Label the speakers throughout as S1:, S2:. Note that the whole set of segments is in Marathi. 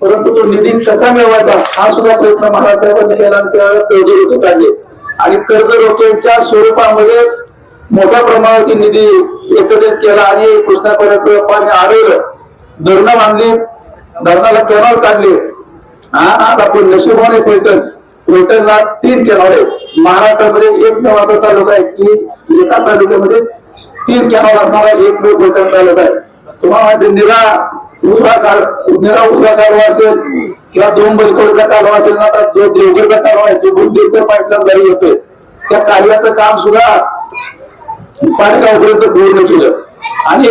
S1: परंतु तो निधी कसा मिळवायचा हा सुद्धा प्रयत्न महाराष्ट्रामध्ये केला आणि त्यावेळेला कर्ज रोखे काढले. आणि कर्ज रोख्यांच्या स्वरूपामध्ये मोठ्या प्रमाणात निधी एकत्रित केला आणि कृष्णापर्यंत पाणी आढळलं. धरणं बांधली धरणाला कॅनॉल काढले. हा आज आपण नशिबाने पैठण. पैठणला तीन कॅनॉल आहे महाराष्ट्रामध्ये एकमेव असा तालुका आहे की एका तालुक्यामध्ये तीन कॅनॉल असणारा एकमेव पैठण तालुका आहे. तुम्हाला माहिती निरा उजवा काल निरा उजवा कालवा असेल किंवा दोन बैलकोडचा कालवा असेल ना तर जो देवगडचा कालवा आहे जो बुंदेकर पाईपलाईन जारी होतोय त्या कार्याचं काम सुद्धा पाणीगावपर्यंत पूर्ण केलं. आणि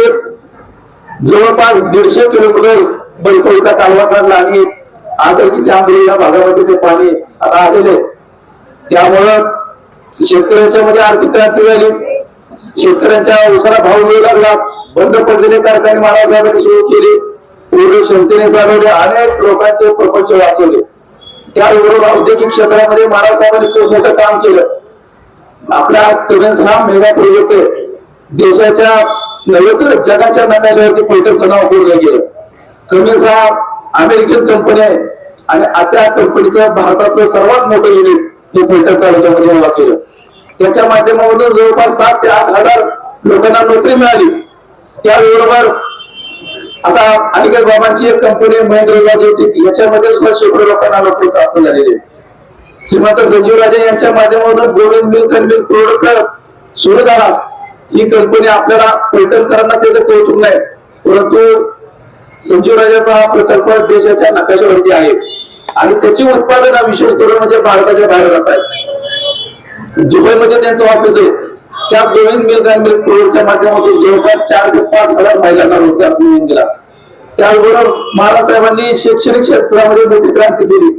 S1: जवळपास दीडशे किलोमीटर बैलकोळीचा कालवा काढला आणि आज की त्यामुळे या भागामध्ये ते पाणी आता आलेले आहे. त्यामुळं शेतकऱ्यांच्या मध्ये आर्थिक क्रांती झाली. शेतकऱ्यांच्या उसाला भाव मिळू लागला. बंद पडलेले कारखाने महाराजांनी सुरू केले. पूर्ण क्षमतेने चालवले अनेक लोकांचे प्रपंच वाचवले. त्याबरोबर औद्योगिक क्षेत्रामध्ये महाराष्ट्रामध्ये खूप मोठं काम केलं. आपला कमेन्स हा मेगा प्रोजेक्ट आहे. देशाच्या नव्हे जगाच्या नकाशावरती पैठणचं नाव कोरलं गेलं कमेन्स हा अमेरिकन कंपनी आहे आणि आता त्या कंपनीचं भारतातलं सर्वात मोठं युनिट हे पैठण तालुक्यामध्ये उभा केलं. त्याच्या माध्यमातून जवळपास सात ते आठ हजार लोकांना नोकरी मिळाली. त्याबरोबर आता अनिकेत बाबांची एक कंपनी महेंद्र होती याच्यामध्ये सुद्धा शेकडो लोकांना नोकरी प्राप्त झालेली आहे श्रीमंत संजीव राजे यांच्या माध्यमातून Govind milk and milk product सुरू झाला. ही कंपनी आपल्याला पैठणकरांना त्याचं कौतुक नाही परंतु संजीव राजाचा हा प्रकल्प देशाच्या नकाशावरती आहे. आणि त्याची उत्पादन विशेष करून म्हणजे भारताच्या बाहेर जात आहे. दुबईमध्ये त्यांचं ऑफिस आहे. त्या गोविंद मिल्क अँड मिल्क प्रोडक्टच्या माध्यमातून जवळपास चार ते पाच हजार महिलांना रोजगार मिळून दिला. त्याचबरोबर महाराज साहेबांनी शैक्षणिक क्षेत्रामध्ये मोठी क्रांती केली.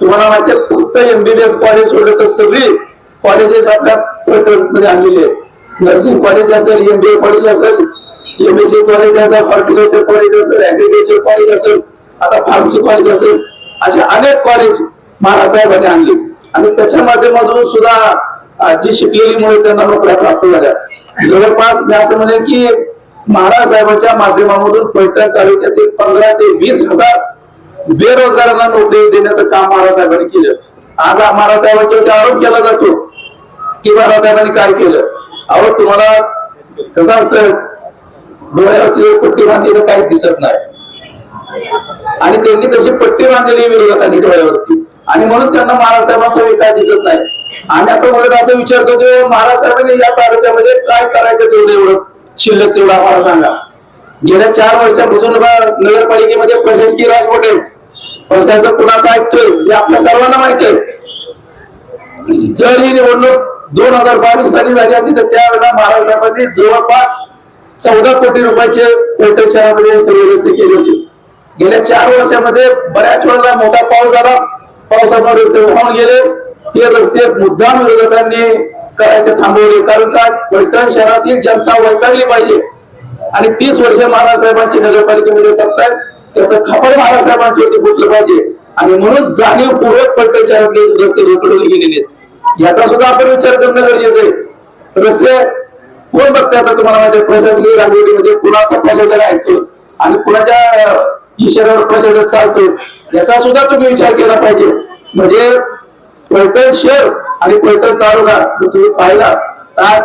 S1: तुम्हाला माहिती आहे फक्त एमबीबीएस कॉलेज सोडलं तर सगळी कॉलेजेस आपल्या मध्ये आणलेली आहेत. नर्सिंग कॉलेज असेल एमबीए कॉलेज असेल एमएससी कॉलेज असेल हॉर्टिकल्चर कॉलेज असेल ऍग्रिकल्चर कॉलेज असेल आता फार्मसी कॉलेज असेल असे अनेक कॉलेज महाराज साहेबांनी आणले. आणि त्याच्या माध्यमातून सुद्धा जी शिकलेली मुळे त्यांना नोकऱ्या प्राप्त झाल्या जवळपास मी असं म्हणेन की महाराज साहेबांच्या माध्यमामधून पैठण तालुक्यातील पंधरा ते वीस हजार बेरोजगारांना नोकरी देण्याचं काम महाराज साहेबांनी केलं. आज महाराज साहेबांच्या आरोप केला जातो की महाराज साहेबांनी काय केलं? अहो तुम्हाला कसं असतं? डोळ्यावरती पट्टी बांधलेलं काही दिसत नाही. आणि त्यांनी तशी पट्टी बांधलेली विरोधकांनी डोळ्यावरती. आणि म्हणून त्यांना महाराज साहेबांचा विकास दिसत नाही. आणि आता मला असं विचारतो की महाराज साहेबांनी या तालुक्यामध्ये काय करायचं तेवढं एवढं? शिल्लक तेवढं आम्हाला सांगा. गेल्या चार वर्षापासून नगरपालिकेमध्ये प्रशासकीय राजवट आहे प्रशासक कुणाचा ऐकतोय? हे आपल्या सर्वांना माहिती आहे. जर ही निवडणूक दोन हजार बावीस साली झाली असती तर त्यावेळेला महाराज साहेबांनी जवळपास चौदा कोटी रुपयाचे कोटे शहरामध्ये सर्व रस्ते केले होते. गेल्या चार वर्षामध्ये बऱ्याच वेळेला मोठा पाऊस झाला. पावसामुळे रस्ते वाहून गेले. ते रस्ते मुद्दाम विरोधकांनी करायचे थांबवले. कारण का पैठण शहरातील जनता वैतागली पाहिजे. आणि तीस वर्ष महाराजसाहेबांची नगरपालिकेमध्ये सत्ता आहे. त्याचं खबर महाराज होती फुटलं पाहिजे. आणि म्हणून जाणीवपूर्वक पैठण शहरातले रस्ते रोखडवले गेलेले याचा सुद्धा आपण विचार करणं गरजेचं आहे. रस्ते कोण बघते आता तुम्हाला माहिती प्रशासकीय राजवटीमध्ये कुणाचा प्रशासक ऐकतो आणि कुणाच्या ईश्वरावर प्रसाद चालतोय. याचा सुद्धा तुम्ही विचार केला पाहिजे. म्हणजे पैठण शहर आणि पैठण तालुका जर तुम्ही पाहिला तर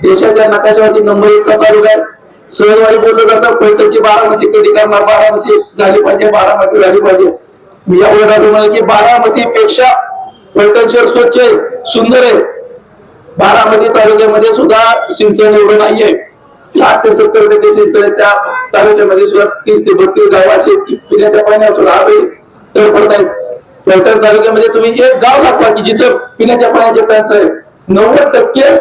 S1: देशाच्या नकाशावरती नंबर एकचा तालुका आहे. सहजवाडी बोललं जातं पैठणची बारामती कधी करणार बारामती झाली पाहिजे बारामती झाली पाहिजे. मी या असं म्हणेन की बारामती पेक्षा पैठण शहर स्वच्छ आहे सुंदर आहे. बारामती तालुक्यामध्ये सुद्धा सिंचन एवढं नाहीये. साठ ते सत्तर टक्के शेतकरी त्या तालुक्यामध्ये सुद्धा तीस ते बत्तीस गावाचे पिण्याच्या पाण्यावर राहते तर पडत आहेत. पैठण तालुक्यामध्ये तुम्ही एक गाव दाखवा की जिथं पिण्याच्या पाण्याचे टँच आहे नव्वद टक्के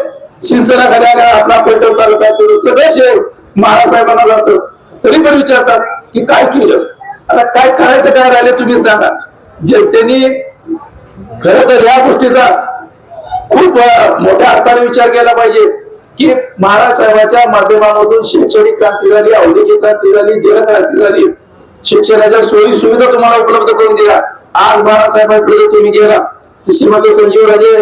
S1: सिंचनाखाली आल्या आपला पैठण तालुका सगळं सगळे शहर महारासाहेबांना जातं. तरी पण विचारतात की काय केलं? आता काय करायचं काय राहिले तुम्ही सांगा. जनतेने खरं तर या गोष्टीचा खूप मोठ्या अर्थाने विचार केला पाहिजे. की महाराज साहेबांच्या माध्यमामधून शैक्षणिक क्रांती झाली औद्योगिक क्रांती झाली जलक्रांती झाली. शिक्षणाच्या सोयी सुविधा तुम्हाला उपलब्ध करून दिल्या. आज बाळासाहेबांकडे जर तुम्ही गेला श्रीमंत संजीव राजे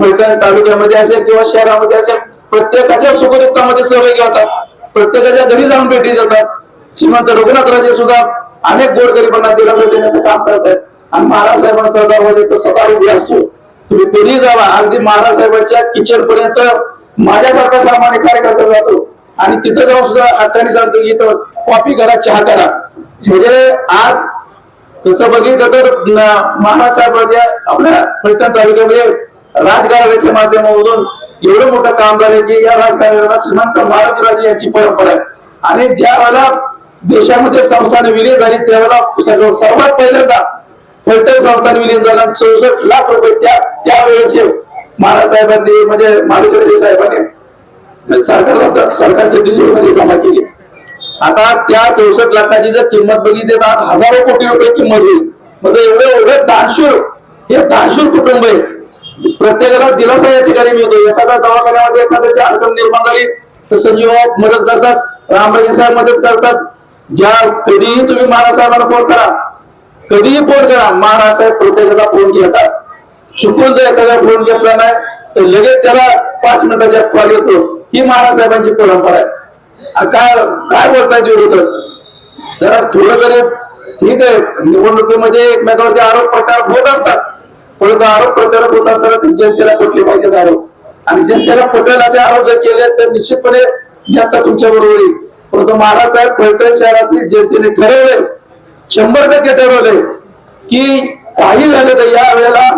S1: पैठण तालुक्यामध्ये असेल किंवा शहरामध्ये असेल प्रत्येकाच्या सुखदुःखामध्ये सहभागी होतात. प्रत्येकाच्या घरी जाऊन भेटी जातात श्रीमंत रघुनाथ राजे सुद्धा अनेक गोरगरिबांना दिलासा देण्याचं काम करत आहेत आणि महाराज साहेबांचा दरवाजा तर सदा उभी असतो. तुम्ही कधी जावा. अगदी महाराज साहेबांच्या किचन पर्यंत माझ्यासारखा सामान्य कार्यकर्ता जातो आणि तिथं जाऊन सुद्धा हक्काने सांगतो इथं कॉफी करा चहा करा. म्हणजे आज तसं बघितलं तर महाराज साहेबांच्या म्हणजे आपल्या फलटण तालुक्यामध्ये राजकारणाच्या माध्यमामधून एवढं मोठं काम झालं की या राजकारणाला श्रीमंत महाराजराजे यांची परंपरा आहे. आणि ज्या वेळेला देशामध्ये संस्थाने विलीन झाली त्यावेळेला सर्वात पहिल्यांदा फलटण संस्थान विलीन झाला चौसष्ट लाख रुपये त्या त्यावेळेचे महाराज साहेबांनी म्हणजे महाराजराजे साहेबांनी म्हणजे सरकारला सरकारच्या डिजिटलमध्ये जमा केली. आता त्या चौसष्ट लाखाची जर किंमत बघितली तर हजारो कोटी रुपये किंमत होईल. म्हणजे एवढे एवढे दानशूर हे दानशूर कुटुंब आहे. प्रत्येकाला दिलासा या ठिकाणी मिळतो. एखाद्या दवाखान्यामध्ये एखाद्याची अडचण निर्माण झाली तर संजीव मदत करतात रामराजे साहेब मदत करतात. ज्या कधीही तुम्ही महाराज साहेबांना फोन करा. कधीही फोन करा. महाराज साहेब प्रत्येकाचा फोन घेतात. चुकून जर एखादा फोन घेतला नाही तर लगेच त्याला पाच मिनिटाच्या कॉल येतो. ही महाराज साहेबांची परंपरा आहे. काय काय बोलतायत विरोधक जरा थोडं तरी ठीक आहे. निवडणुकीमध्ये एकमेकावरती आरोप प्रकार होत असतात. परंतु आरोप प्रकार होत असताना ते जनतेला पटले पाहिजेत आरोप आणि जनतेला पटेल असे आरोप जर केले तर निश्चितपणे जनता तुमच्या बरोबर येईल. परंतु महाराज साहेब फलटण शहरातील जनतेने ठरवले शंभर टक्के ठरवले की काही झालं तर या वेळेला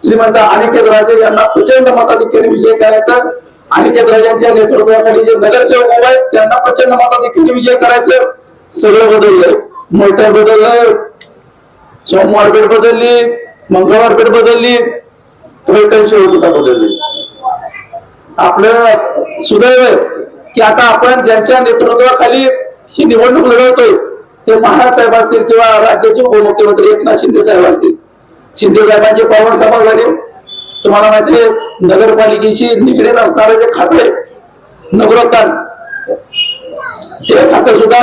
S1: श्रीमंत अनिकेत राजे यांना प्रचंड मताधिक्याने विजय करायचा अनिकेत राजांच्या नेतृत्वाखाली जे नगरसेवक उभे आहेत त्यांना प्रचंड मताधिक्याने विजय करायचं सगळं बदललंय. मोठं बदललंय. सोमवार पेठ बदलली मंगळवार पेठ बदलली फलटण सेवा सुद्धा बदलली. आपलं सुदैव आहे की आता आपण ज्यांच्या नेतृत्वाखाली ही निवडणूक लढवतोय ते महाराज साहेब असतील किंवा राज्याचे उपमुख्यमंत्री एकनाथ शिंदे साहेब असतील. शिंदे साहेबांचे पावन सभा झाली. तुम्हाला माहिती आहे नगरपालिकेशी निगडीत असणारं जे खातं आहे नगरोत्थान ते खातं सुद्धा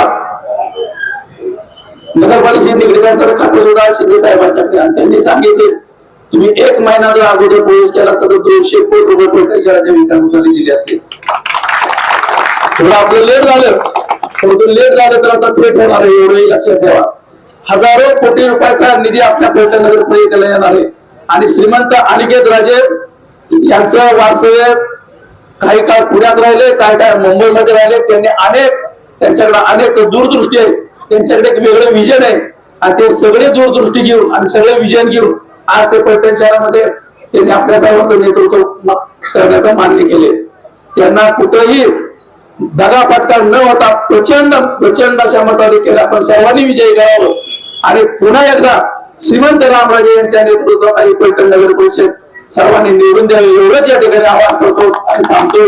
S1: नगरपालिकेशी निगडीत असणारं खातं सुद्धा शिंदे आणि त्यांनी सांगितले. तुम्ही एक महिना जर अगोदर प्रवेश केला असता तर दोनशे कोटी रुपये फलटण शहराच्या विकासासाठी दिले असते. थोडं आपलं लेट झालं. परंतु लेट झालं तर आता थेट होणार एवढंही लक्षात ठेवा. हजारो कोटी रुपयाचा निधी आपल्या फलटण नगर परिषदेला येणार आहे. आणि श्रीमंत अनिकेत राजे यांचं वास्तव्य काही काळ पुण्यात राहिले काही काळ मुंबईमध्ये राहिले. त्यांनी अनेक त्यांच्याकडे अनेक दूरदृष्टी आहे. त्यांच्याकडे एक वेगळं विजन आहे. आणि ते सगळे दूरदृष्टी घेऊन आणि सगळे विजन घेऊन आज ते पैठण शहरामध्ये त्यांनी आपल्या सर्वांचं नेतृत्व करण्याचं मान्य केले. त्यांना कुठंही दगाफटका न होता प्रचंड प्रचंड अशा मताधिक्याने आपण सर्वांनी विजयी करावं. आणि पुन्हा एकदा श्रीमंत रामराजे यांच्या नेतृत्वाखाली पैठण नगर परिषद सर्वांनी निवडून द्यावे एवढंच या ठिकाणी आवाहन करतो आणि थांबतो.